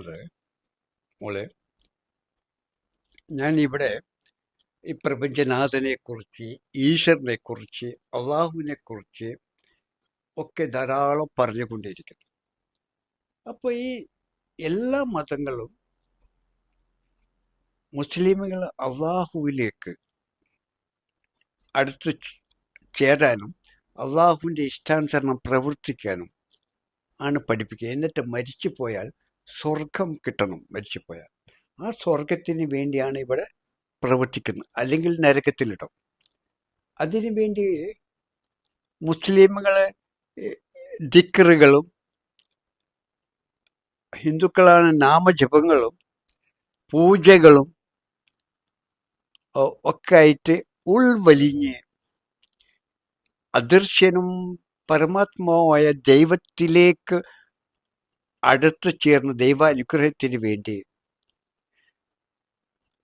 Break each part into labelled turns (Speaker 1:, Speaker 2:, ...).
Speaker 1: പറയുന്നത് മോളെ ഞാൻ ഇവിടെ ഈ പ്രപഞ്ചനാഥനെ കുറിച്ച് ഈശ്വരനെ കുറിച്ച് അള്ളാഹുവിനെ കുറിച്ച് ഒക്കെ ധാരാളം പറഞ്ഞുകൊണ്ടിരിക്കുന്നു. അപ്പോൾ ഈ എല്ലാ മതങ്ങളും മുസ്ലിമുകൾ അള്ളാഹുവിലേക്ക് അടുത്ത് ചേരാനും അള്ളാഹുവിന്റെ ഇഷ്ടാനുസരണം പ്രവർത്തിക്കാനും ആണ് പഠിപ്പിക്കുക. എന്നിട്ട് മരിച്ചു പോയാൽ സ്വർഗം കിട്ടണം മരിച്ചുപോയാൽ. ആ സ്വർഗത്തിന് വേണ്ടിയാണ് ഇവിടെ പ്രവർത്തിക്കുന്നത്. അല്ലെങ്കിൽ നരകത്തിലിടും. അതിനു വേണ്ടി മുസ്ലിമുകളെ ദിക്കറുകളും ഹിന്ദുക്കളാണ് നാമജപങ്ങളും പൂജകളും ഒക്കെ ആയിട്ട് ഉൾവലിഞ്ഞ് അദൃശ്യനും പരമാത്മാവുമായ ദൈവത്തിലേക്ക് അടുത്തു ചേർന്ന് ദൈവാനുഗ്രഹത്തിന് വേണ്ടി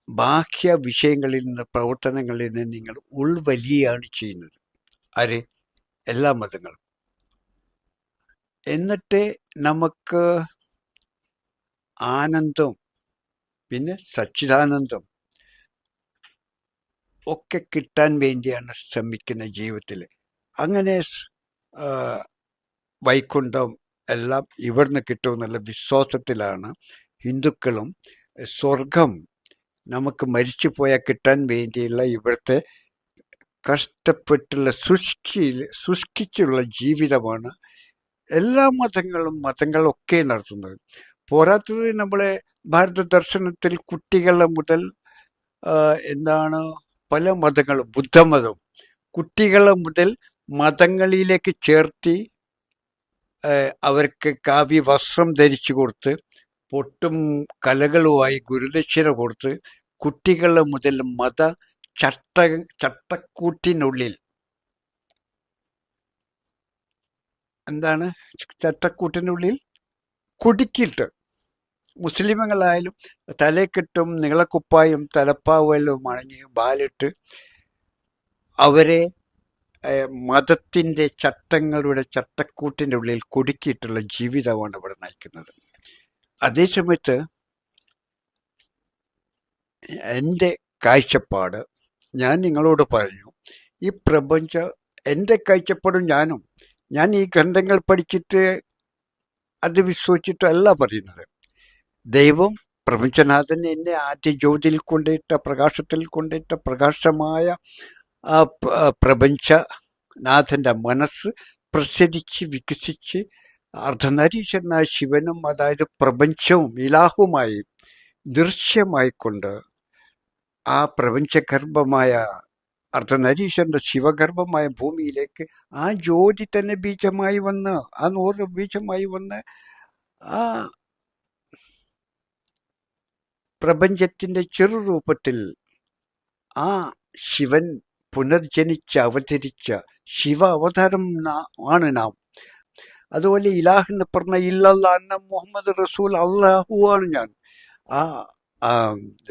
Speaker 1: ബാഹ്യ വിഷയങ്ങളിൽ നിന്ന് പ്രവർത്തനങ്ങളിൽ നിന്ന് നിങ്ങൾ ഉൾവലിയാണ് ചെയ്യുന്നത്. ആര്? എല്ലാ മതങ്ങളും. എന്നിട്ട് നമുക്ക് ആനന്ദം പിന്നെ സച്ചിദാനന്ദം ഒക്കെ കിട്ടാൻ വേണ്ടിയാണ് ശ്രമിക്കുന്ന ജീവിതത്തിൽ അങ്ങനെ വൈകുണ്ഠം എല്ലാം ഇവിടുന്ന് കിട്ടുമെന്നുള്ള വിശ്വാസത്തിലാണ് ഹിന്ദുക്കളും സ്വർഗം നമുക്ക് മരിച്ചു പോയാൽ കിട്ടാൻ വേണ്ടിയുള്ള ഇവിടുത്തെ കഷ്ടപ്പെട്ടുള്ള സൃഷ്ടി സൃഷ്ടിച്ചുള്ള ജീവിതമാണ് എല്ലാ മതങ്ങളും മതങ്ങളൊക്കെ നടത്തുന്നത്. പോരാത്തത് നമ്മളെ ഭാരത ദർശനത്തിൽ കുട്ടികളെ മുതൽ എന്താണ് പല മതങ്ങളും ബുദ്ധമതം കുട്ടികളെ മുതൽ മതങ്ങളിലേക്ക് ചേർത്തി അവർക്ക് കാവ്യ വസ്ത്രം ധരിച്ചു കൊടുത്ത് പൊട്ടും കലകളുമായി ഗുരുദക്ഷിണ കൊടുത്ത് കുട്ടികളെ മുതൽ മത ചട്ട ചട്ടക്കൂട്ടിനുള്ളിൽ എന്താണ്? ചട്ടക്കൂട്ടിനുള്ളിൽ കുടുക്കിയിട്ട് മുസ്ലിമുകളായാലും തലക്കെട്ടും നീളക്കുപ്പായും തലപ്പാവലും അണിഞ്ഞ് ബാലിട്ട് അവരെ മതത്തിന്റെ ചട്ടങ്ങളുടെ ചട്ടക്കൂട്ടിന്റെ ഉള്ളിൽ കുടുക്കിയിട്ടുള്ള ജീവിതമാണ് ഇവിടെ നയിക്കുന്നത്. അതേസമയത്ത് എന്റെ കാഴ്ചപ്പാട് ഞാൻ നിങ്ങളോട് പറഞ്ഞു ഈ പ്രപഞ്ച എന്റെ കാഴ്ചപ്പാടും ഞാനും ഞാൻ ഈ ഗ്രന്ഥങ്ങൾ പഠിച്ചിട്ട് അത് വിശ്വസിച്ചിട്ടല്ല പറയുന്നത്. ദൈവം പ്രപഞ്ചനാഥൻ എന്നെ ആദ്യ ജ്യോതിയിൽ കൊണ്ടിട്ട പ്രകാശത്തിൽ കൊണ്ടിട്ട പ്രകാശമായ ആ പ്രപഞ്ചനാഥന്റെ മനസ്സ് പ്രസരിച്ച് വികസിച്ച് അർദ്ധനരീശ്വരനായ ശിവനും അതായത് പ്രപഞ്ചവും ഇലാഹുമായി ദൃശ്യമായിക്കൊണ്ട് ആ പ്രപഞ്ചഗർഭമായ അർദ്ധനരീശ്വരന്റെ ശിവഗർഭമായ ഭൂമിയിലേക്ക് ആ ജ്യോതി തന്നെ ബീജമായി വന്ന് ആ നൂറ് ബീജമായി വന്ന് ആ പ്രപഞ്ചത്തിന്റെ ചെറുരൂപത്തിൽ ആ ശിവൻ പുനർജനിച്ച് അവതരിച്ച ശിവ അവതാരം ആണ് നാം. അതുപോലെ ഇലാഹ് എന്ന് പറഞ്ഞ ഇല്ലല്ല അന്ന മുഹമ്മദ് റസൂൽ അള്ളാഹു ആണ് ഞാൻ. ആ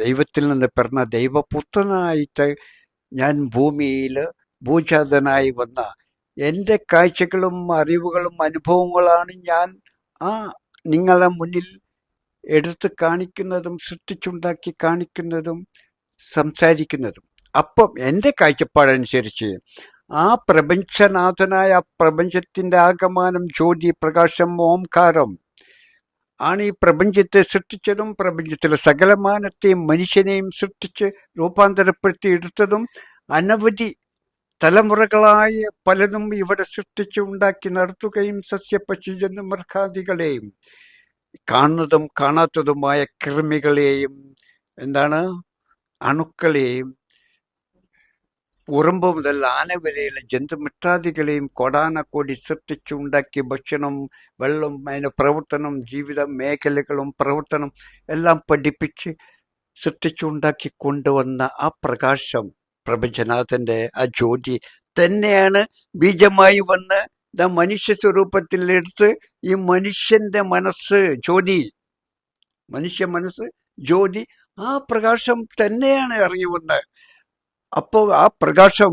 Speaker 1: ദൈവത്തിൽ നിന്ന് പിറന്ന ദൈവപുത്രനായിട്ട് ഞാൻ ഭൂമിയിൽ ഭൂജാതനായി വന്ന എന്റെ കാഴ്ചകളും അറിവുകളും അനുഭവങ്ങളാണ് ഞാൻ ആ നിങ്ങളെ മുന്നിൽ എടുത്ത് കാണിക്കുന്നതും സൃഷ്ടിച്ചുണ്ടാക്കി കാണിക്കുന്നതും സംസാരിക്കുന്നതും. അപ്പം എന്റെ കാഴ്ചപ്പാടനുസരിച്ച് ആ പ്രപഞ്ചനാഥനായ പ്രപഞ്ചത്തിന്റെ ആകമാനം ജ്യോതി പ്രകാശം ഓംകാരം ആണ് ഈ പ്രപഞ്ചത്തെ സൃഷ്ടിച്ചതും പ്രപഞ്ചത്തിലെ സകലമാനത്തെയും മനുഷ്യനെയും സൃഷ്ടിച്ച് രൂപാന്തരപ്പെടുത്തി എടുത്തതും അനവധി തലമുറകളായ പലതും ഇവിടെ സൃഷ്ടിച്ച് ഉണ്ടാക്കി നടത്തുകയും സസ്യപക്ഷിജന്തു മൃഗാദികളെയും കാണുന്നതും കാണാത്തതുമായ കൃമികളെയും എന്താണ്? അണുക്കളെയും ഉറുമ്പ് മുതൽ ആന വരെയുള്ള ജന്തുമിട്ടാദികളെയും കൊടാനക്കോടി സൃഷ്ടിച്ചുണ്ടാക്കി ഭക്ഷണം വെള്ളം അതിന്റെ പ്രവർത്തനം ജീവിത മേഖലകളും പ്രവർത്തനം എല്ലാം പഠിപ്പിച്ച് സൃഷ്ടിച്ചുണ്ടാക്കി കൊണ്ടുവന്ന ആ പ്രകാശം പ്രപഞ്ചനാഥന്റെ ആ ജ്യോതി തന്നെയാണ് ബീജമായി വന്ന് ദ മനുഷ്യ സ്വരൂപത്തിൽ എടുത്ത് ഈ മനുഷ്യന്റെ മനസ്സ് ജ്യോതി മനുഷ്യ മനസ്സ് ജ്യോതി ആ പ്രകാശം തന്നെയാണ് ഇറങ്ങി അപ്പോൾ ആ പ്രകാശം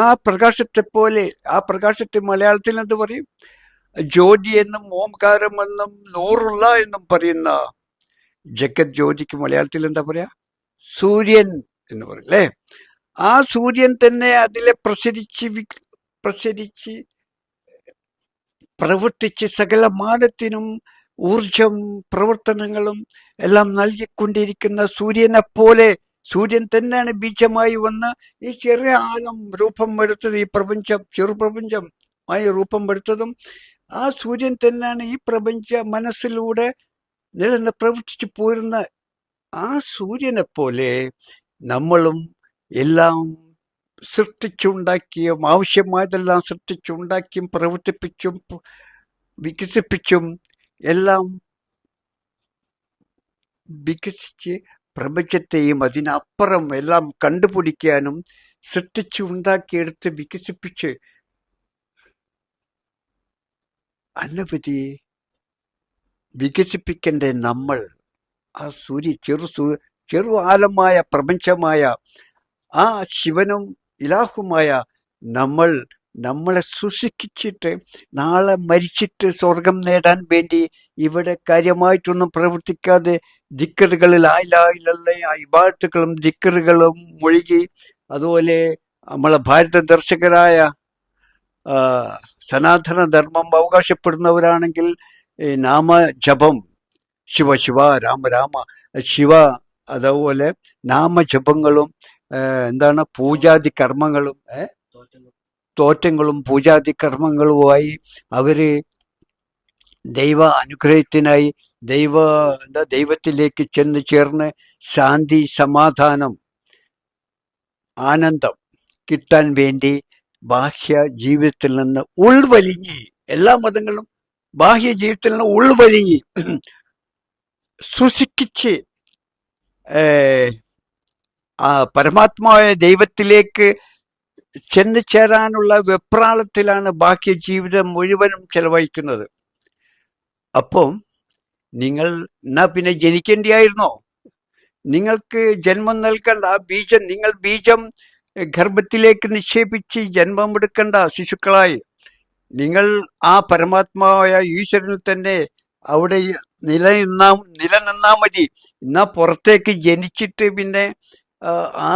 Speaker 1: ആ പ്രകാശത്തെ പോലെ ആ പ്രകാശത്തെ മലയാളത്തിൽ എന്ത് പറയും? ജ്യോതി എന്നും ഓംകാരം എന്നും നൂറുള്ള എന്നും പറയുന്ന ജഗത് ജ്യോതിക്ക് മലയാളത്തിൽ എന്താ പറയാ? സൂര്യൻ എന്ന് പറയും അല്ലേ? ആ സൂര്യൻ തന്നെ അതിലെ പ്രസരിച്ച് പ്രസരിച്ച് പ്രവർത്തിച്ച് സകല മാനത്തിനും ഊർജം പ്രവർത്തനങ്ങളും എല്ലാം നൽകിക്കൊണ്ടിരിക്കുന്ന സൂര്യനെ പോലെ സൂര്യൻ തന്നെയാണ് ബീജമായി വന്ന് ഈ ചെറിയ ആലം രൂപം എടുത്തത് ഈ പ്രപഞ്ചം ചെറുപ്രപഞ്ചം ആയി രൂപം എടുത്തതും ആ സൂര്യൻ തന്നെയാണ് ഈ പ്രപഞ്ച മനസ്സിലൂടെ നിലനിന്ന് പ്രവർത്തിച്ചു പോരുന്ന ആ സൂര്യനെ പോലെ നമ്മളും എല്ലാം സൃഷ്ടിച്ചുണ്ടാക്കിയും ആവശ്യമായതെല്ലാം സൃഷ്ടിച്ചുണ്ടാക്കിയും പ്രവർത്തിപ്പിച്ചും വികസിപ്പിച്ചും എല്ലാം വികസിച്ച് പ്രപഞ്ചത്തെയും അതിനപ്പുറം എല്ലാം കണ്ടുപിടിക്കാനും സൃഷ്ടിച്ചു ഉണ്ടാക്കിയെടുത്ത് വികസിപ്പിച്ച് അനവധി വികസിപ്പിക്കേണ്ട നമ്മൾ ആ സൂര്യ ചെറു സൂ ചെറു ആലമായ പ്രപഞ്ചമായ ആ ശിവനും ഇലാഹുമായ നമ്മൾ നമ്മളെ സൂക്ഷിച്ചിട്ട് നാളെ മരിച്ചിട്ട് സ്വർഗം നേടാൻ വേണ്ടി ഇവിടെ കാര്യമായിട്ടൊന്നും പ്രവർത്തിക്കാതെ ദിക്കറുകളിൽ ആയില്ലായില്ലല്ല ഇബാറ്റുകളും ദിക്കറുകളും മുഴുകി അതുപോലെ നമ്മളെ ഭാരത ദർശകരായ സനാതന ധർമ്മം അവകാശപ്പെടുന്നവരാണെങ്കിൽ നാമ നാമജപം ശിവ ശിവ രാമ രാമ ശിവ അതുപോലെ നാമജപങ്ങളും എന്താണ് പൂജാതി കർമ്മങ്ങളും? തോറ്റങ്ങളും പൂജാതി കർമ്മങ്ങളുമായി അവർ ദൈവ അനുഗ്രഹത്തിനായി ദൈവ എന്താ ദൈവത്തിലേക്ക് ചെന്ന് ചേർന്ന് ശാന്തി സമാധാനം ആനന്ദം കിട്ടാൻ വേണ്ടി ബാഹ്യ ജീവിതത്തിൽ നിന്ന് ഉൾവലിഞ്ഞ് എല്ലാ മതങ്ങളും ബാഹ്യ ജീവിതത്തിൽ നിന്ന് ഉൾവലിഞ്ഞ് സുശിക്കിച്ച് ആ പരമാത്മാവായ ദൈവത്തിലേക്ക് ചെന്നു ചേരാനുള്ള വെപ്രാളത്തിലാണ് ബാഹ്യ ജീവിതം മുഴുവനും ചെലവഴിക്കുന്നത്. അപ്പം നിങ്ങൾ എന്നാ പിന്നെ ജനിക്കേണ്ടിയായിരുന്നോ? നിങ്ങൾക്ക് ജന്മം നൽകേണ്ട ആ ബീജം നിങ്ങൾ ബീജം ഗർഭത്തിലേക്ക് നിക്ഷേപിച്ച് ജന്മം എടുക്കേണ്ട ശിശുക്കളായി. നിങ്ങൾ ആ പരമാത്മാവായ ഈശ്വരനിൽ തന്നെ അവിടെ നിലനിന്നാ നിലനിന്നാ മതി. എന്നാ പുറത്തേക്ക് ജനിച്ചിട്ട് പിന്നെ ആ, ആ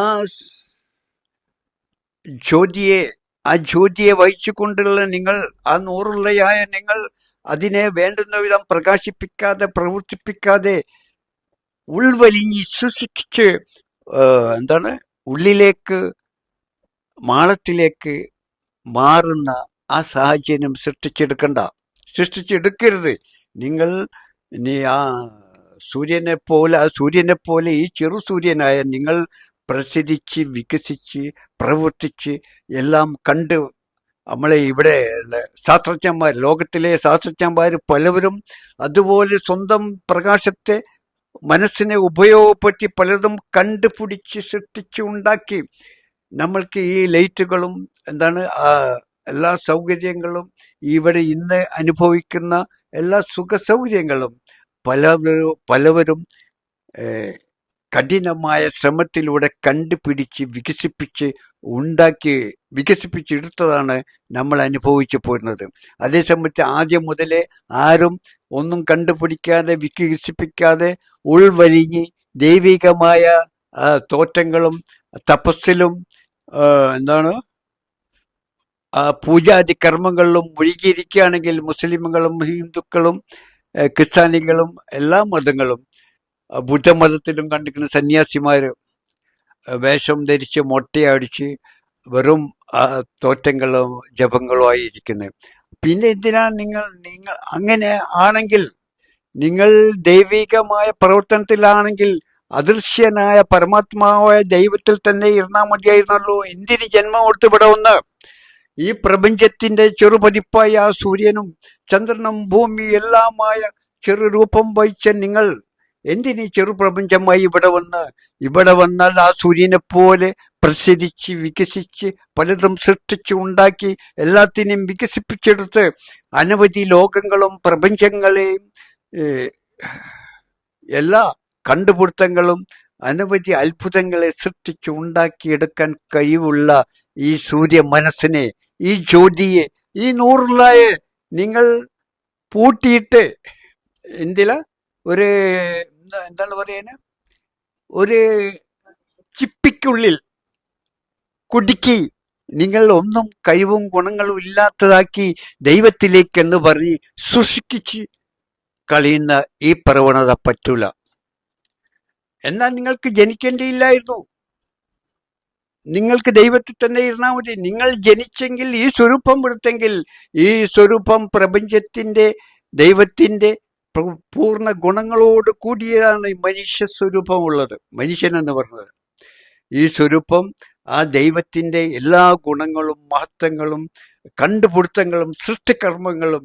Speaker 1: ജ്യോതിയെ ആ ജ്യോതിയെ വഹിച്ചുകൊണ്ടുള്ള നിങ്ങൾ ആ നൂറുള്ളയായ നിങ്ങൾ അതിനെ വേണ്ടുന്ന വിധം പ്രകാശിപ്പിക്കാതെ പ്രവർത്തിപ്പിക്കാതെ ഉൾവലിഞ്ഞി ശ്വസിച്ച് എന്താണ്? ഉള്ളിലേക്ക് മാളത്തിലേക്ക് മാറുന്ന ആ സാഹചര്യം സൃഷ്ടിച്ചെടുക്കണ്ട. സൃഷ്ടിച്ചെടുക്കരുത്. നിങ്ങൾ നീ ആ സൂര്യനെ പോലെ ആ സൂര്യനെ പോലെ ഈ ചെറു സൂര്യനായ നിങ്ങൾ പ്രസരിച്ച് വികസിച്ച് പ്രവർത്തിച്ച് എല്ലാം കണ്ട് നമ്മളെ ഇവിടെ ശാസ്ത്രജ്ഞന്മാർ ലോകത്തിലെ ശാസ്ത്രജ്ഞന്മാർ പലവരും അതുപോലെ സ്വന്തം പ്രകാശത്തെ മനസ്സിനെ ഉപയോഗപ്പെടുത്തി പലതും കണ്ടുപിടിച്ച് സൃഷ്ടിച്ചുണ്ടാക്കി നമ്മൾക്ക് ഈ ലൈറ്റുകളും എന്താണ് എല്ലാ സൗകര്യങ്ങളും ഇവിടെ ഇന്ന് അനുഭവിക്കുന്ന എല്ലാ സുഖ സൗകര്യങ്ങളും പലവരും പലവരും കഠിനമായ ശ്രമത്തിലൂടെ കണ്ടുപിടിച്ച് വികസിപ്പിച്ച് ഉണ്ടാക്കി വികസിപ്പിച്ചെടുത്തതാണ് നമ്മൾ അനുഭവിച്ചു പോരുന്നത്. അതേ സംബന്ധിച്ച് ആദ്യം മുതലേ ആരും ഒന്നും കണ്ടുപിടിക്കാതെ വികസിപ്പിക്കാതെ ഉൾവലിഞ്ഞ് ദൈവികമായ തോറ്റങ്ങളും തപസ്സിലും എന്താണ് പൂജാതി കർമ്മങ്ങളിലും മുഴുകിയിരിക്കുകയാണെങ്കിൽ മുസ്ലിമുകളും ഹിന്ദുക്കളും ക്രിസ്ത്യാനികളും എല്ലാ മതങ്ങളും ബുദ്ധമതത്തിലും കണ്ടിരിക്കുന്ന സന്യാസിമാര് വേഷം ധരിച്ച് മൊട്ടയടിച്ച് വെറും തോറ്റങ്ങളും ജപങ്ങളും ആയിരിക്കുന്നത് പിന്നെ എന്തിനാ നിങ്ങൾ നിങ്ങൾ അങ്ങനെ ആണെങ്കിൽ നിങ്ങൾ ദൈവികമായ പ്രവർത്തനത്തിലാണെങ്കിൽ അദൃശ്യനായ പരമാത്മാവായ ദൈവത്തിൽ തന്നെ ഇരുന്നാൽ മതിയായിരുന്നല്ലോ. എന്തിന് ജന്മം കൊടുത്തുവിടവെന്ന് ഈ പ്രപഞ്ചത്തിന്റെ ചെറുപതിപ്പായ ആ സൂര്യനും ചന്ദ്രനും ഭൂമി എല്ലാമായ ചെറു രൂപം വഹിച്ച നിങ്ങൾ എന്തിന് ചെറുപ്രപഞ്ചമായി ചെറു പ്രപഞ്ചമായി ഇവിടെ വന്ന്? ഇവിടെ വന്നാൽ ആ സൂര്യനെ പോലെ പ്രസരിച്ച് വികസിച്ച് പലതും സൃഷ്ടിച്ച് ഉണ്ടാക്കി എല്ലാത്തിനെയും വികസിപ്പിച്ചെടുത്ത് അനവധി ലോകങ്ങളും പ്രപഞ്ചങ്ങളെയും എല്ലാ കണ്ടുപിടുത്തങ്ങളും അനവധി അത്ഭുതങ്ങളെ സൃഷ്ടിച്ച് ഉണ്ടാക്കിയെടുക്കാൻ കഴിവുള്ള ഈ സൂര്യ മനസ്സിനെ ഈ ജ്യോതിയെ ഈ നൂറുള്ളയെ നിങ്ങൾ പൂട്ടിയിട്ട് എന്തില? ഒരു എന്താണ് പറയുന്നത് ഒരു ചിപ്പിക്കുള്ളിൽ കുടുക്കി നിങ്ങൾ ഒന്നും കഴിവും ഗുണങ്ങളും ഇല്ലാത്തതാക്കി ദൈവത്തിലേക്ക് എന്ന് പറഞ്ഞ് സൂക്ഷിച്ച് കളയുന്ന ഈ പ്രവണത പറ്റൂല. എന്നാൽ നിങ്ങൾക്ക് ജനിക്കേണ്ടിയില്ലായിരുന്നു. നിങ്ങൾക്ക് ദൈവത്തിൽ തന്നെ ഇരുന്നാൽ മതി. നിങ്ങൾ ജനിച്ചെങ്കിൽ ഈ സ്വരൂപം എടുത്തെങ്കിൽ ഈ സ്വരൂപം പ്രപഞ്ചത്തിന്റെ ദൈവത്തിന്റെ പ്ര- പൂർണ ഗുണങ്ങളോട് കൂടിയാണ് ഈ മനുഷ്യ സ്വരൂപമുള്ളത്. മനുഷ്യൻ എന്ന് പറഞ്ഞത് ഈ സ്വരൂപം ആ ദൈവത്തിന്റെ എല്ലാ ഗുണങ്ങളും മഹത്വങ്ങളും കണ്ടുപിടുത്തങ്ങളും സൃഷ്ടികർമ്മങ്ങളും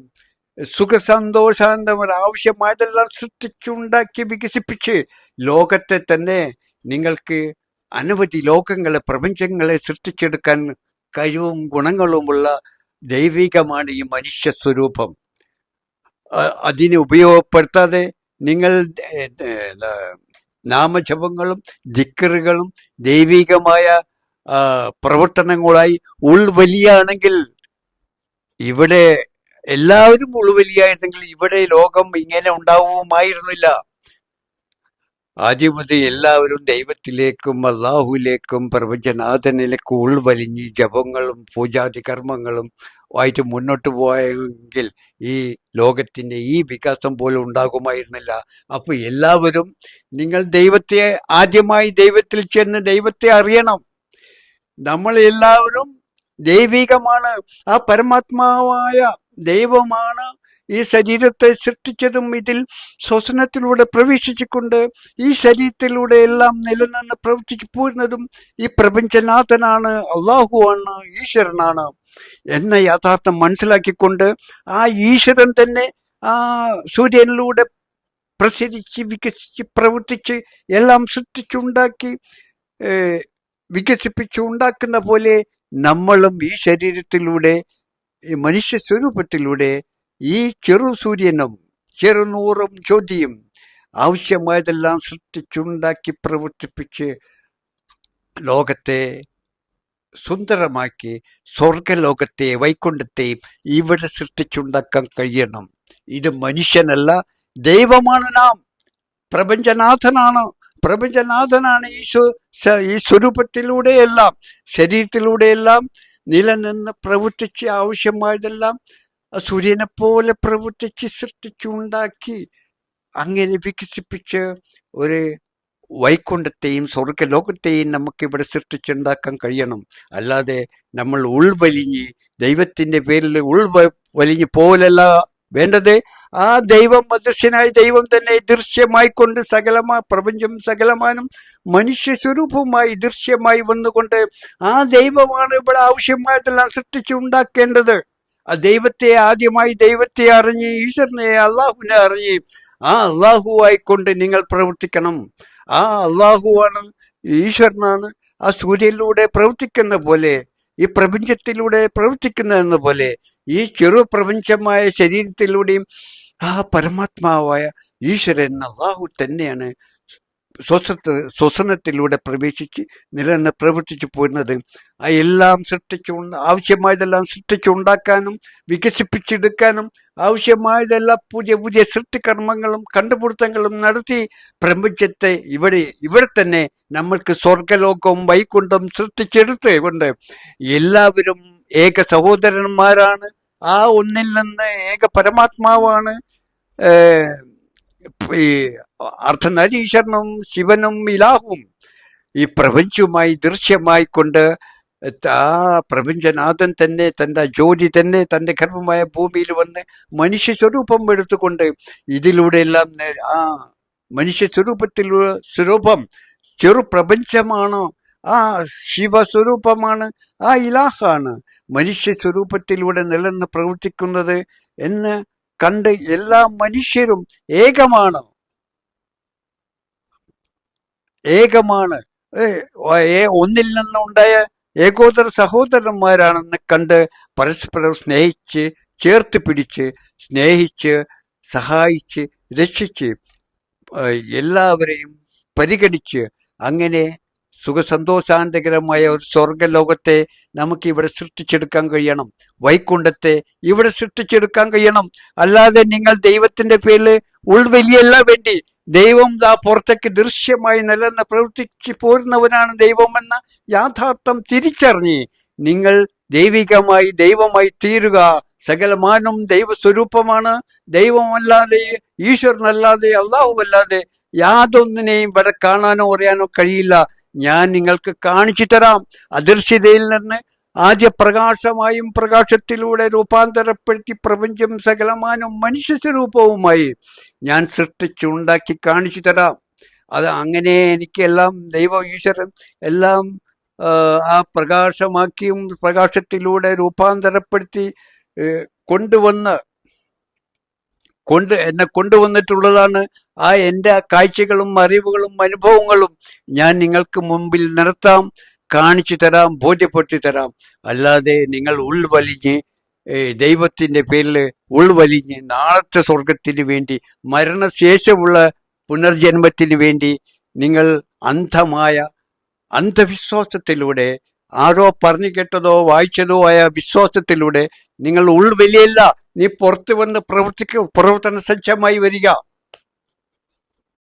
Speaker 1: സുഖസന്തോഷാന്തങ്ങൾ ആവശ്യമായതെല്ലാം സൃഷ്ടിച്ചുണ്ടാക്കി വികസിപ്പിച്ച് ലോകത്തെ തന്നെ നിങ്ങൾക്ക് അനവധി ലോകങ്ങളെ പ്രപഞ്ചങ്ങളെ സൃഷ്ടിച്ചെടുക്കാൻ കഴിവും ഗുണങ്ങളുമുള്ള ദൈവികമാണ് ഈ മനുഷ്യ സ്വരൂപം. അതിനെ ഉപയോഗപ്പെടുത്താതെ നിങ്ങൾ നാമജപങ്ങളും ദിക്കറുകളും ദൈവികമായ പ്രവർത്തനങ്ങളായി ഉൾവലിയാണെങ്കിൽ ഇവിടെ എല്ലാവരും ഉൾവലിയായിരുന്നെങ്കിൽ ഇവിടെ ലോകം ഇങ്ങനെ ഉണ്ടാവുമായിരുന്നില്ല. ആദ്യം എല്ലാവരും ദൈവത്തിലേക്കും അള്ളാഹുവിലേക്കും പ്രപഞ്ചനാഥനിലേക്കും ഉൾവലിഞ്ഞ് ജപങ്ങളും പൂജാതി കർമ്മങ്ങളും ആയിട്ട് മുന്നോട്ട് പോയെങ്കിൽ ഈ ലോകത്തിന്റെ ഈ വികാസം പോലും ഉണ്ടാകുമായിരുന്നില്ല. അപ്പോൾ എല്ലാവരും നിങ്ങൾ ദൈവത്തെ ആദ്യമായി ദൈവത്തിൽ ചെന്ന് ദൈവത്തെ അറിയണം. നമ്മൾ എല്ലാവരും ദൈവികമാണ്. ആ പരമാത്മാവായ ദൈവമാണ് ഈ ശരീരത്തെ സൃഷ്ടിച്ചതും ഇതിൽ ശ്വസനത്തിലൂടെ പ്രവേശിച്ചുകൊണ്ട് ഈ ശരീരത്തിലൂടെ എല്ലാം നിലനിന്ന് പ്രവർത്തിച്ചു പോരുന്നതും ഈ പ്രപഞ്ചനാഥനാണ് അള്ളാഹുവാണ് ഈശ്വരനാണ്. എന്ന യാഥാർത്ഥ്യം മനസ്സിലാക്കിക്കൊണ്ട് ആ ഈശ്വരൻ തന്നെ ആ സൂര്യനിലൂടെ പ്രസരിച്ച് വികസിച്ച് പ്രവർത്തിച്ച് എല്ലാം സൃഷ്ടിച്ചുണ്ടാക്കി വികസിപ്പിച്ചു ഉണ്ടാക്കുന്ന പോലെ നമ്മളും ഈ ശരീരത്തിലൂടെ ഈ മനുഷ്യ സ്വരൂപത്തിലൂടെ ഈ ചെറു സൂര്യനും ചെറുനൂറും ചോദ്യം ആവശ്യമായതെല്ലാം സൃഷ്ടിച്ചുണ്ടാക്കി പ്രവർത്തിപ്പിച്ച് ലോകത്തെ സുന്ദരമാക്കി സ്വർഗലോകത്തെ വൈകുണ്ഠത്തെ ഇവിടെ സൃഷ്ടിച്ചുണ്ടാക്കാൻ കഴിയണം. ഇത് മനുഷ്യനല്ല ദൈവമാണ് നാം. പ്രപഞ്ചനാഥനാണ്. പ്രപഞ്ചനാഥനാണ് ഈ ഈ സ്വരൂപത്തിലൂടെയെല്ലാം ശരീരത്തിലൂടെയെല്ലാം നിലനിന്ന് പ്രവർത്തിച്ച് ആവശ്യമായതെല്ലാം സൂര്യനെ പോലെ പ്രവർത്തിച്ച് സൃഷ്ടിച്ചുണ്ടാക്കി അങ്ങനെ വികസിപ്പിച്ച് ഒരു വൈകുണ്ഠത്തെയും സ്വർഗലോകത്തെയും നമുക്കിവിടെ സൃഷ്ടിച്ചുണ്ടാക്കാൻ കഴിയണം. അല്ലാതെ നമ്മൾ ഉൾവലിഞ്ഞ് ദൈവത്തിന്റെ പേരിൽ ഉൾവ വലിഞ്ഞ് പോലല്ല വേണ്ടത്. ആ ദൈവം അദൃശ്യനായ ദൈവം തന്നെ ദൃശ്യമായി കൊണ്ട് സകലമാ പ്രപഞ്ചം സകലമാനും മനുഷ്യ സ്വരൂപമായി ദൃശ്യമായി വന്നുകൊണ്ട് ആ ദൈവമാണ് ഇവിടെ ആവശ്യമായതെല്ലാം സൃഷ്ടിച്ചു ഉണ്ടാക്കേണ്ടത്. ആ ദൈവത്തെ ആദ്യമായി ദൈവത്തെ അറിഞ്ഞ് ഈശ്വരനെ അള്ളാഹുവിനെ അറിഞ്ഞ് ആ അള്ളാഹുവായിക്കൊണ്ട് നിങ്ങൾ പ്രവർത്തിക്കണം. ആ അള്ളാഹുവാണ് ഈശ്വരനാണ് ആ സൂര്യനിലൂടെ പ്രവർത്തിക്കുന്ന പോലെ ഈ പ്രപഞ്ചത്തിലൂടെ പ്രവർത്തിക്കുന്നതെന്ന പോലെ ഈ ചെറു പ്രപഞ്ചമായ ശരീരത്തിലൂടെയും ആ പരമാത്മാവായ ഈശ്വരൻ അള്ളാഹു തന്നെയാണ്. ശ്വസത്ത് ശ്വസനത്തിലൂടെ പ്രവേശിച്ച് നിലനിന്ന് പ്രവർത്തിച്ചു പോരുന്നത്. ആ എല്ലാം സൃഷ്ടിച്ചു ആവശ്യമായതെല്ലാം സൃഷ്ടിച്ചുണ്ടാക്കാനും വികസിപ്പിച്ചെടുക്കാനും ആവശ്യമായതെല്ലാം പുതിയ പുതിയ സൃഷ്ടികർമ്മങ്ങളും കണ്ടുപിടുത്തങ്ങളും നടത്തി പ്രപഞ്ചത്തെ ഇവിടെ ഇവിടെ തന്നെ നമ്മൾക്ക് സ്വർഗലോകവും വൈകുണ്ഠം സൃഷ്ടിച്ചെടുത്ത് കൊണ്ട് എല്ലാവരും ഏക സഹോദരന്മാരാണ്. ആ ഒന്നിൽ നിന്ന് ഏക പരമാത്മാവാണ്. ഈ അർദ്ധനാരീശ്വരനും ശിവനും ഇലാഹും ഈ പ്രപഞ്ചവുമായി ദൃശ്യമായി കൊണ്ട് ആ പ്രപഞ്ചനാഥൻ തന്നെ തന്റെ ജ്യോതി തന്നെ തന്റെ ഗർഭമായ ഭൂമിയിൽ വന്ന് മനുഷ്യ സ്വരൂപം എടുത്തുകൊണ്ട് ഇതിലൂടെ എല്ലാം ആ മനുഷ്യ സ്വരൂപത്തിലുള്ള സ്വരൂപം ചെറു പ്രപഞ്ചമാണ്. ആ ശിവസ്വരൂപമാണ് ആ ഇലാഹാണ് മനുഷ്യ സ്വരൂപത്തിലൂടെ നിലനിന്ന് പ്രവർത്തിക്കുന്നത് എന്ന് കണ്ട് എല്ലാ മനുഷ്യരും ഏകമാണ്. ഏകമാണ്. ഒന്നിൽ നിന്നുണ്ടായ ഏകോദര സഹോദരന്മാരാണെന്ന് കണ്ട് പരസ്പരം സ്നേഹിച്ച് ചേർത്ത് പിടിച്ച് സ്നേഹിച്ച് സഹായിച്ച് രക്ഷിച്ച് എല്ലാവരെയും പരിഗണിച്ച് അങ്ങനെ സുഖസന്തോഷാന്തകരമായ ഒരു സ്വർഗലോകത്തെ നമുക്ക് ഇവിടെ സൃഷ്ടിച്ചെടുക്കാൻ കഴിയണം. വൈകുണ്ഠത്തെ ഇവിടെ സൃഷ്ടിച്ചെടുക്കാൻ കഴിയണം. അല്ലാതെ നിങ്ങൾ ദൈവത്തിന്റെ പേരിൽ ഉൾവലിയല്ല വേണ്ടി ദൈവം ദാ പുറത്തേക്ക് ദൃശ്യമായി നിലനിന്ന് പ്രവർത്തിച്ച് പോരുന്നവനാണ് ദൈവമെന്ന യാഥാർത്ഥ്യം തിരിച്ചറിഞ്ഞ് നിങ്ങൾ ദൈവികമായി ദൈവമായി തീരുക. സകലമാനും ദൈവസ്വരൂപമാണ്. ദൈവമല്ലാതെ ഈശ്വരനല്ലാതെ അള്ളാഹുവല്ലാതെ യാതൊന്നിനെയും ഇവിടെ കാണാനോ അറിയാനോ കഴിയില്ല. ഞാൻ നിങ്ങൾക്ക് കാണിച്ചു തരാം. അദൃശ്യതയിൽ നിന്ന് ആദ്യ പ്രകാശമായും പ്രകാശത്തിലൂടെ രൂപാന്തരപ്പെടുത്തി പ്രപഞ്ചം സകലമാനും മനുഷ്യ സ്വരൂപവുമായി ഞാൻ സൃഷ്ടിച്ചുണ്ടാക്കി കാണിച്ചു തരാം. അത് അങ്ങനെ എനിക്കെല്ലാം ദൈവ ഈശ്വരൻ എല്ലാം ആ, പ്രകാശമാക്കിയും പ്രകാശത്തിലൂടെ രൂപാന്തരപ്പെടുത്തി കൊണ്ടുവന്ന് കൊണ്ട് എന്നെ കൊണ്ടുവന്നിട്ടുള്ളതാണ്. ആ എന്റെ കാഴ്ചകളും അറിവുകളും അനുഭവങ്ങളും ഞാൻ നിങ്ങൾക്ക് മുമ്പിൽ നിർത്താം കാണിച്ചു തരാം ബോധ്യപ്പെടുത്തി തരാം. അല്ലാതെ നിങ്ങൾ ഉൾവലിഞ്ഞ് ദൈവത്തിന്റെ പേരിൽ ഉൾവലിഞ്ഞ് നാളത്തെ സ്വർഗത്തിന് വേണ്ടി മരണശേഷമുള്ള പുനർജന്മത്തിന് വേണ്ടി നിങ്ങൾ അന്ധമായ അന്ധവിശ്വാസത്തിലൂടെ ആരോ പറഞ്ഞു കേട്ടതോ വായിച്ചതോ ആയ വിശ്വാസത്തിലൂടെ നിങ്ങൾ ഉൾവലിയല്ല നീ പുറത്തു വന്ന് പ്രവർത്തിക്കുക പ്രവർത്തന സജ്ജമായി വരിക.